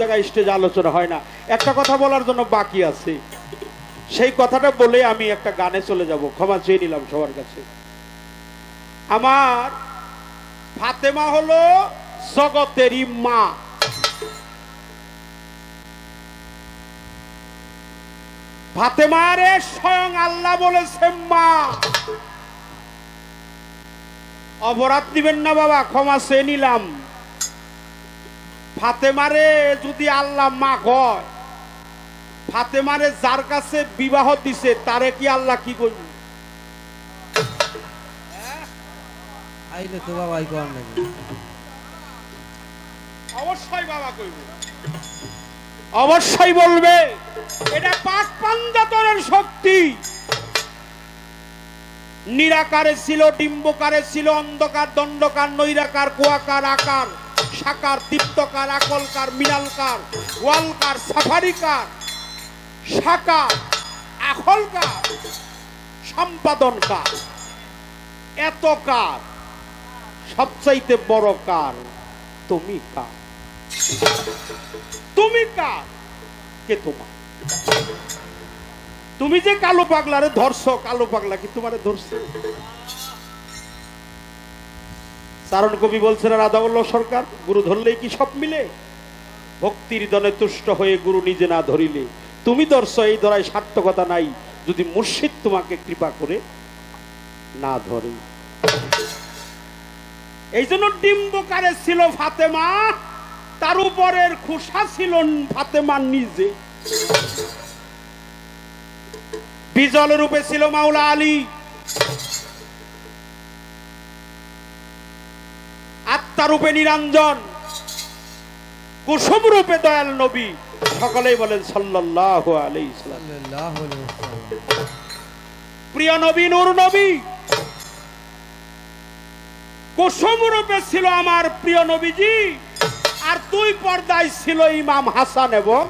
জায়গায় স্টেজ আলোচনা হয় না। একটা কথা বলার জন্য বাকি আছে। সেই কথাটা বলে আমি একটা গানে চলে যাব। ক্ষমা চেয়ে নিলাম সবার কাছে। আমার ফাতেমা হলো জগতেরই মা। ফাতেমারে স্বয়ং আল্লাহ বলেছে মা। অপরাধ দিবেন না বাবা, ক্ষমা চেয়ে নিলাম। ফাতেমারে যদি আল্লাহ মা হয় ফাতেমারে যার কাছে বিবাহ দিছে তারে কি আল্লাহ কি করবে আইলে তো বাবা কর নাকি? অবশ্যই বাবা কইবে। অবশ্যই বলবে। এটা পাক পাঞ্জাতনের শক্তি। নিরাকারে ছিল ডিম্বকারে ছিল অন্ধকার দণ্ডকার নৈরাকার কুয়াকার আকার। সাকার দীপ্তকার, আকলকার, মিনালকার, ওয়ালকার, সাফারিকার সাকার আখলকার, সম্পাদনকার। এত কার? সবচাইতে বড় কার? তুমি কার? তুমি কার? কে তোমার? তুমি যে কালো পাগলারে ধরছো, কালো পাগলা কি তোমারে ধরছে? চারণ কবি বলছেন, রাধাবল্লভ সরকার, গুরু ধরলেই কি সব মিলে? ভক্তির দনে তুষ্ট হয়ে গুরু নিজে না ধরিলে। তুমি ধরছো, এই ধরায় সার্থকতা নাই। যদি মুর্শিদ তোমাকে কৃপা করে না ধরে। এই জন্য ডিম্বকারে ছিল ফাতেমা, তার উপরের খোসা ছিল ফাতেমা নিজে। বিজল রূপে ছিল মাওলা আলী। রূপে নিরঞ্জন কুসুম রূপে দয়াল নবী সকলেই বলেন সাল্লাল্লাহু আলাইহি সাল্লাম। সাল্লাল্লাহু আলাইহি ওয়াসাল্লাম প্রিয় নবী নূর নবী কুসুম রূপে ছিল আমার প্রিয় নবীজি আর দুই পর্দায় ছিল ইমাম হাসান এবং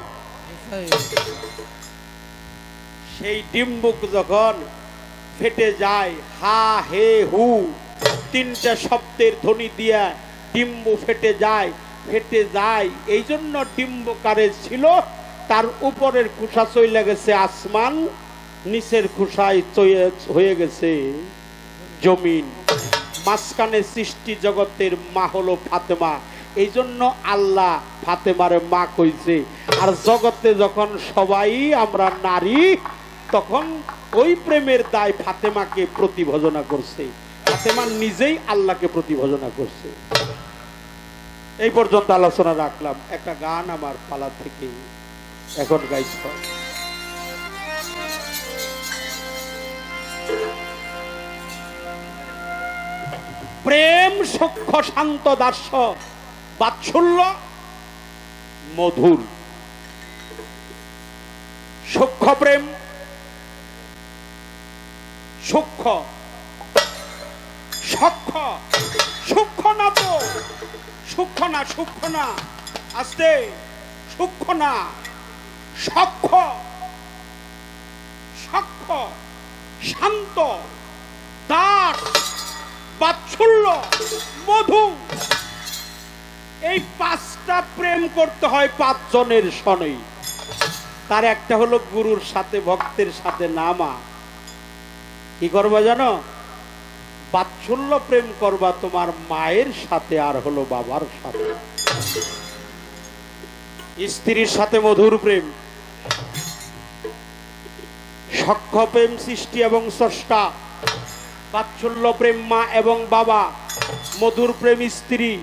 সেই ডিম্বুক যখন ফেটে যায় হা হে হু তিনটা শব্দের ধ্বনি দিয়া ডিম্বু ফেটে যায় ফেটে যায়। এই জন্য ডিম্বকারে ছিল, তার উপরের কুষা চইলে গেছে আসমান, নিচের চয়ে- হয়ে গেছে জমিন। মাঝখানে সৃষ্টি জগতের মা হলো ফাতেমা। এই জন্য আল্লাহ ফাতেমারে মা কইছে, আর জগতে যখন সবাই আমরা নারী, তখন ওই প্রেমের দায় ফাতেমাকে প্রতিভজনা করছে। ফাতেমা নিজেই আল্লাহকে প্রতিভজনা করছে। এই পর্যন্ত আলোচনা রাখলাম। একটা গান আমার পালা থেকে এখন গাইতে প্রেম সক্ষ শান্ত দাস্য বাৎসল্য, মধুর। সূক্ষ্ম প্রেম, সূক্ষ্ম সক্ষ সূক্ষ্ম না তো, সূক্ষ্ম না সূক্ষ্ম না, আস্তে, সূক্ষ্ম না, সক্ষ সক্ষ, শান্ত, দাস, বাৎসল্য, মধু। এই পাঁচটা প্রেম করতে হয় পাঁচজনের সনই। তার একটা হলো গুরুর সাথে, ভক্তের সাথে নামা। কি করবা জানো? বাৎসল্য প্রেম করবা তোমার মায়ের সাথে, আর হলো বাবার সাথে। স্ত্রীর সাথে মধুর প্রেম। সক্ষ প্রেম সৃষ্টি এবং স্রষ্টা। বাৎসল্য প্রেম মা এবং বাবা। মধুর প্রেম স্ত্রী।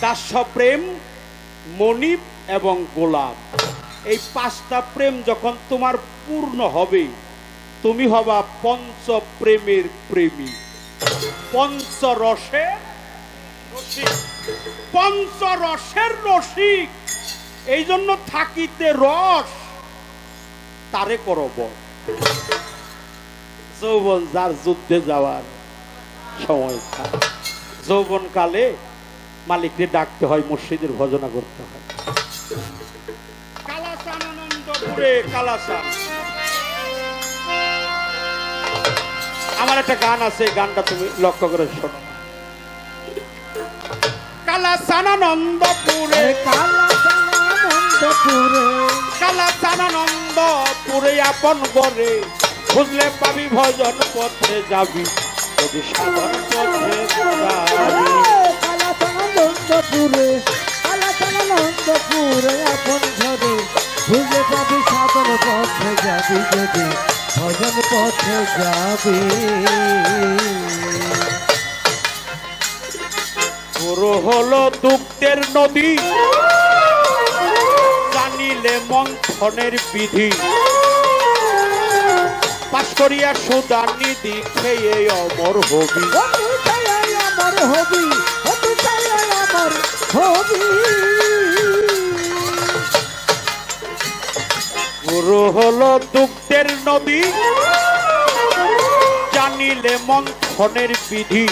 দাস্য প্রেম মনিব এবং গোলাপ। এই পাঁচটা প্রেম যখন তোমার পূর্ণ হবে, তুমি হবা পঞ্চ প্রেমের প্রেমী। পঞ্চ রসের রসিক। এই জন্য থাকিতে রস, তারে করব যৌবন যার যুদ্ধে যাওয়ার সময় যৌবন কালে মালিককে ডাকতে হয়, মসজিদের ভজনা করতে হয়। কালাচান আনন্দপুরে কালাচান আমার একটা গান আছে এই গানটা তুমি লক্ষ্য করে শোনো। কালাচান আনন্দপুরে কালা সানা চানানন্দ পুরে আপন করে খুঁজলে পাবি ভজন পথে যাবি। যদি সাধন পথে যাবি। কালাচানন্দপুরে কালাচানন্দপুরে আপন ঘরে বুঝে পাবি সাধন পথে যাবি যদি। ভজন পথে যাবি। পুরো হলো দুঃখের নদী। জানিলে মন্থনের বিধি। পাশ করিয়া সুদা নিধি খেয়ে অমর হবি। আমার হবি হবি। পুরো হলো দুঃখের নদী। জানিলে মন্থনের বিধি।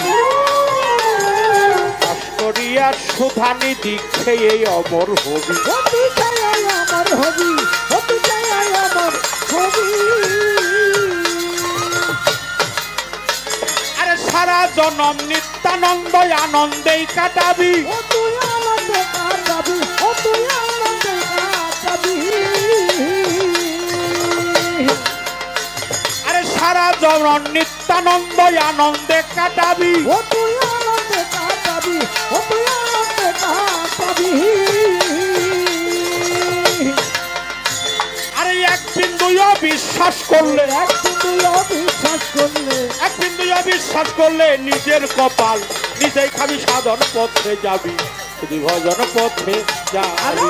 করিয়া সুধা নিধি খেয়ে অমর হবি। আমার হবি আমার আরে সারা জনম নিত্যানন্দ আনন্দেই কাটাবি। তুই আনন্দে কাটাবি ও তুই আনন্দে কাটাবি। সারা জনম নিত্যানন্দ আনন্দে কাটাবি। ও তুই আনন্দে কাটাবি ও তুই আনন্দে কাটাবি। আরে এক বিন্দু বিশ্বাস করলে একদিন তুই অবিশ্বাস করলে এক বিন্দু বিশ্বাস করলে নিজের কপাল নিজেই খাবি সাধন পথে যাবি। যদি ভজন পথে আরে যাবি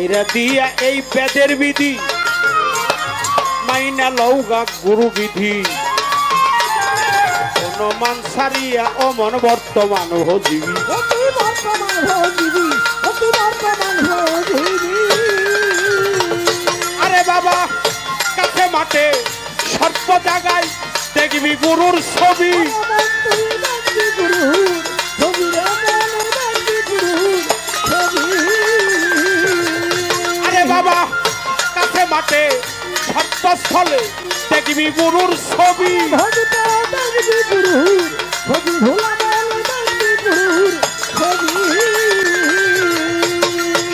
ছাইরা দিয়া এই বেদের বিধি। মাইনা লৌগা গুরু বিধি। অনুমান ছাড়িয়া অমন বর্তমান ভজিবি আরে বাবা কাছে মাঠে সর্ব জায়গায় দেখবি গুরুর ছবি। গুরু বাবা কাছে মাঠে সত্যস্থলে দেখবি গুরুর ছবি।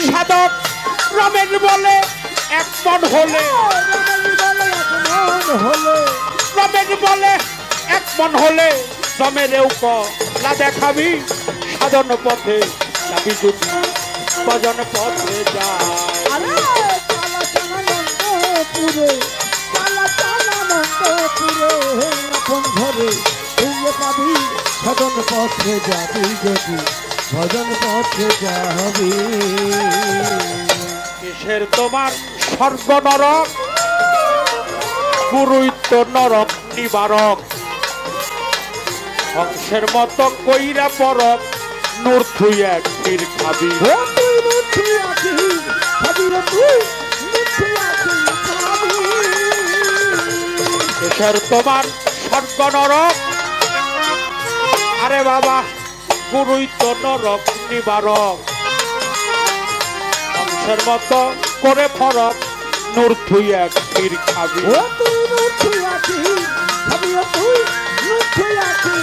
সাধক রমেশ বলে এক মন হলে। রমণী বলে এক মন হলে। জমেরেও লা দেখাবি সাধন পথে। যাবি যদি ভজন পথে কালা আপন ঘরে তুইয়ে পাবি ভজন পথে যাবি যদি ভজন পথে যাবি। কিসের তোমার স্বর্গ নরক গুরুই নরক নিবারক। হংসের মতো কইরা পরক নূর থুই এক তীর খাবি আছি ভাবি রে তুই। কিসের তোমার স্বর্গ নরক আরে বাবা গুরুই তো নরক নিবারক। হংসের মতো করে ফরক নূর এক খাবি। ও তুই মুঠি আছি ভাবি রে তুই মুঠি আছি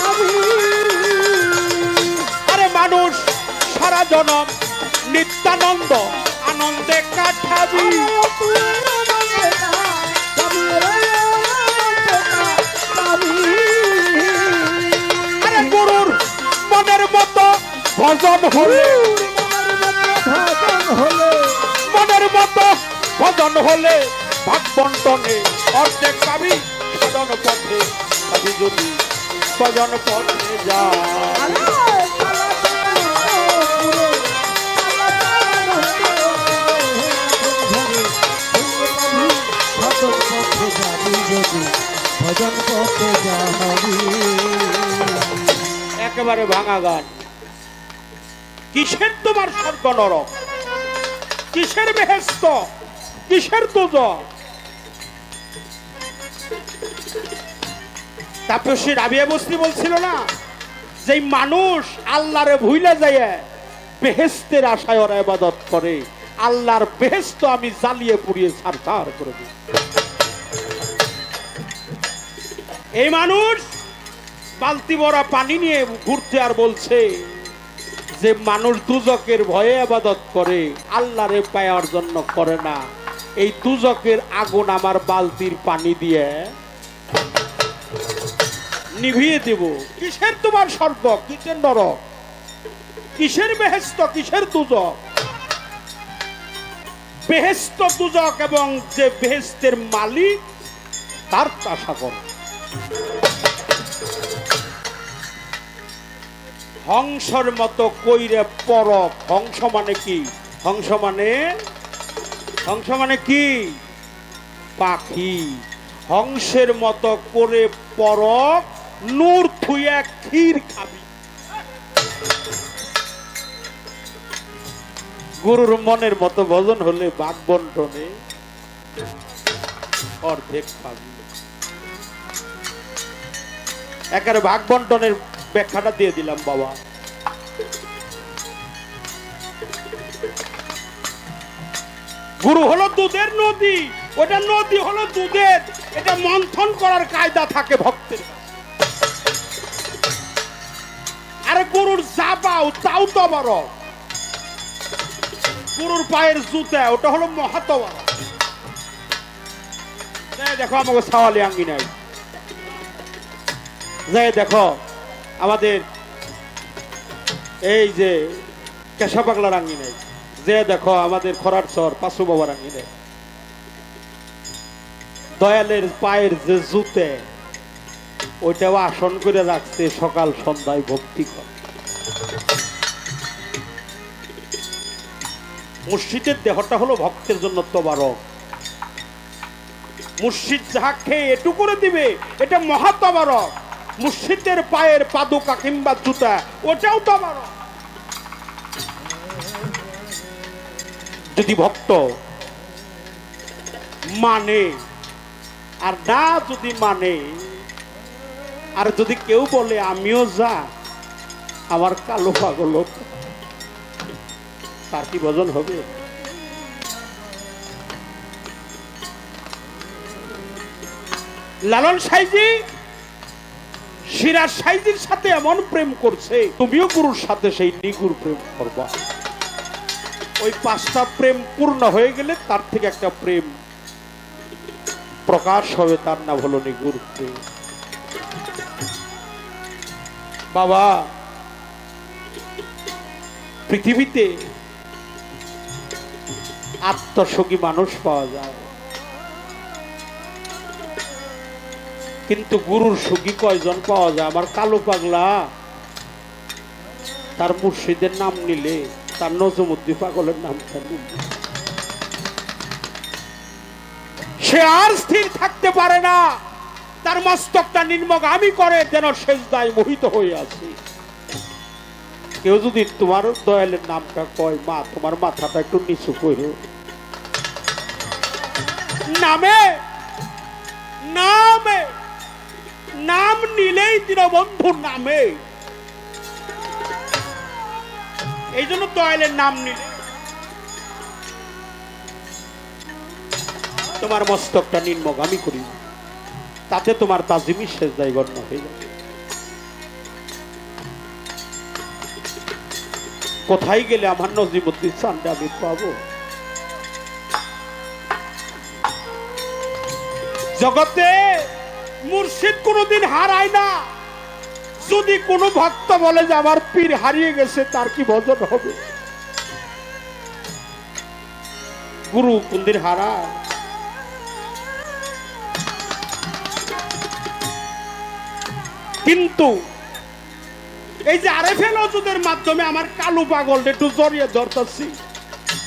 ভাবি আরে মানুষ সারা জনম নিত্যানন্দ আনন্দে কাঠাবি আরে ভজন হলে। মনের মতো ভজন হলে ভাগ বন্টনে অর্ধেক পাবি সাধন পথে। পাবি যদি ভজন পথে যা ভজন পথে যাবি একেবারে ভাঙা গান। কিসের তোমার স্বর্গ নরক কিসের বেহেস্ত? কিসের দুজক তারপর সে রাবিয়া বস্তি বলছিল না যে মানুষ আল্লাহরে ভুইলা যায় বেহেস্তের আশায় ওরা ইবাদত করে, আল্লাহর বেহেস্ত আমি জ্বালিয়ে পুড়িয়ে সারসার করে দিই। এই মানুষ বালতি ভরা পানি নিয়ে ঘুরতে আর বলছে যে মানুষ দুজকের ভয়ে আবাদত করে, আল্লাহরে পাওয়ার জন্য করে না। এই দুজকের আগুন আমার বালতির পানি দিয়ে নিভিয়ে দেব। কিসের তোমার স্বর্গ কিসের নরক? কিসের বেহেস্ত? কিসের দুজক? বেহেস্ত দুজক এবং যে বেহেস্তের মালিক, তার আশা করো হংসর মতো কইরে পরক হংস মানে কি? হংস মানে হংস মানে কি? পাখি। হংসের মতো করে পরক নূর থুইয়া ক্ষীর খাবি। গুরুর মনের মতো ভজন হলে বাঘ বন্টনে অর্ধেক পাবি। একেবারে ভাগ বন্টনের ব্যাখ্যাটা দিয়ে দিলাম, বাবা। গুরু হলো দুধের নদী, ওটা নদী হলো দুধের। এটা মন্থন করার কায়দা থাকে ভক্তের। আরে গরুর জাবাও, তাও তো বড়। গরুর পায়ের জুতা, ওটা হলো মহাত বড় দেখো, আমাকে সাওয়ালি আঙ্গি নাই। দেখো আমাদের এই যে কেশা পাগলা রাঙ্গি নেই যে দেখো আমাদের খরার চর পাশু বাবা রাঙ্গি নেই দয়ালের পায়ের যে জুতে, ওইটাও আসন করে রাখছে সকাল সন্ধ্যায় ভক্তি করে। মুর্শিদের দেহটা হলো ভক্তের জন্য তবারক। মুর্শিদ যাহা খেয়ে এটু করে দিবে, এটা মহাতবারক মুর্শিদের পায়ের পাদুকা কিংবা জুতা, ওটাও তবারক যদি ভক্ত মানে আর না যদি মানে আর যদি কেউ বলে, আমিও যা আমার কালো পাগল তার কি ভজন হবে? লালন সাইজি সিরাজ সাইজির সাথে এমন প্রেম করছে, তুমিও গুরুর সাথে সেই নিগুর প্রেম করবা। ওই পাঁচটা প্রেম পূর্ণ হয়ে গেলে তার থেকে একটা প্রেম প্রকাশ হবে, তার নাম হলো নিগুর প্রেম। বাবা, পৃথিবীতে আত্মসখী মানুষ পাওয়া যায়। কিন্তু গুরুর সুখী কয়জন পাওয়া যায়? আমার কালো পাগলা। তার মুর্শিদের নাম নিলে তার নজমুদ্দি পাগলের নামটা নিলে? সে আর স্থির থাকতে পারে না। তার মস্তকটা নির্মগ আমি করে যেন শেষ দায় মোহিত হয়ে আছে। কেউ যদি তোমার দয়ালের নামটা কয়, মা, তোমার মাথাটা একটু নিচু করো নামে নামে। নাম নিলেই দীনবন্ধু নামে। এই জন্য দয়ালের নাম নিলে। তোমার মস্তকটা নির্মগামী করি। তাতে তোমার তাজিমি শেষ দায় গণ্য হয়ে যাবে। কোথায় গেলে আমার নজিমুদ্দিন চান্দে আমি পাবো? জগতে মুর্শিদ কোনোদিন হারায় না। যদি কোনো ভক্ত বলে যে আমার পীর হারিয়ে গেছে, তার কি ভজন হবে? গুরু কোনদিন হারায়? কিন্তু এই যে আরেফেল ওষুধের মাধ্যমে আমার কালু পাগল একটু জড়িয়ে ধরতেছি,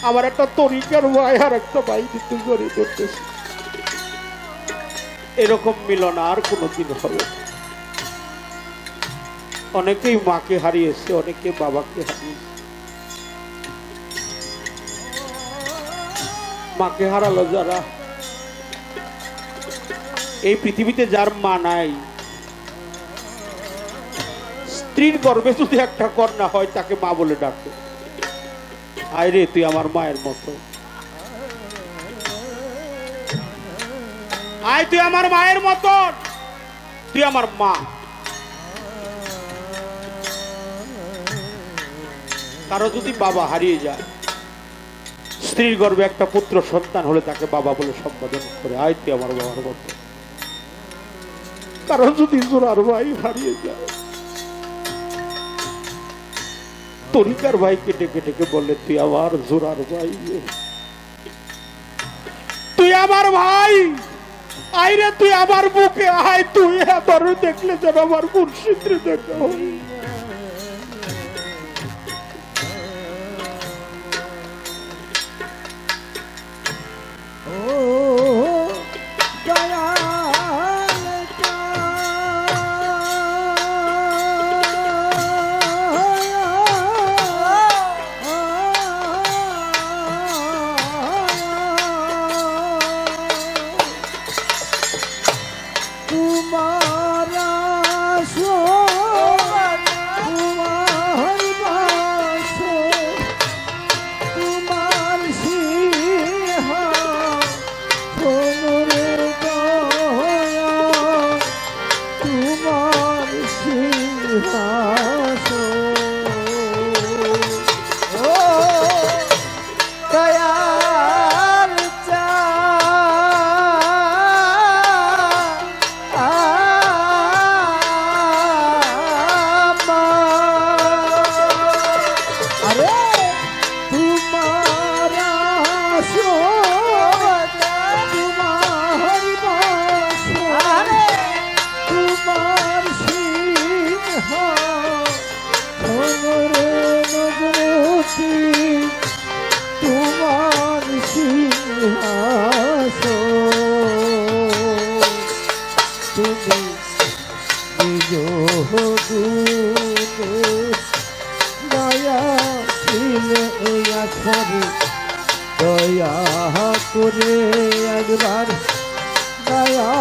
আমার একটা তরিকার ভাই আর একটা ভাই একটু জড়িয়ে ধরতেছি। এরকম মিলন আর কোনোদিন হবে। অনেকেই মাকে হারিয়েছে, অনেকে বাবাকে হারিয়েছে। মাকে হারালো যারা। এই পৃথিবীতে যার মা নাই, স্ত্রীর গর্ভে যদি একটা কন্যা হয়, তাকে মা বলে ডাকে। আয় রে, তুই আমার মায়ের মতো। আয়, তুই আমার মায়ের মতন। তুই আমার মা। কারও যদি বাবা হারিয়ে যায়, স্ত্রীর গর্বে একটা পুত্র সন্তান হলে তাকে বাবা বলে সম্বোধন করে, আয়, তুই আমার বাবার মতো কারও যদি জোরার ভাই হারিয়ে যায়, তরিকার ভাইকে ডেকে ডেকে বললে, তুই আমার জোরার ভাই তুই আমার ভাই। আয় রে তুই আমার বুকে আয় তুই আমার দেখলে যেন আমার মুর্শিদ দেখো দয়া ছিলে এই আশারে দয়া করে একবার দয়া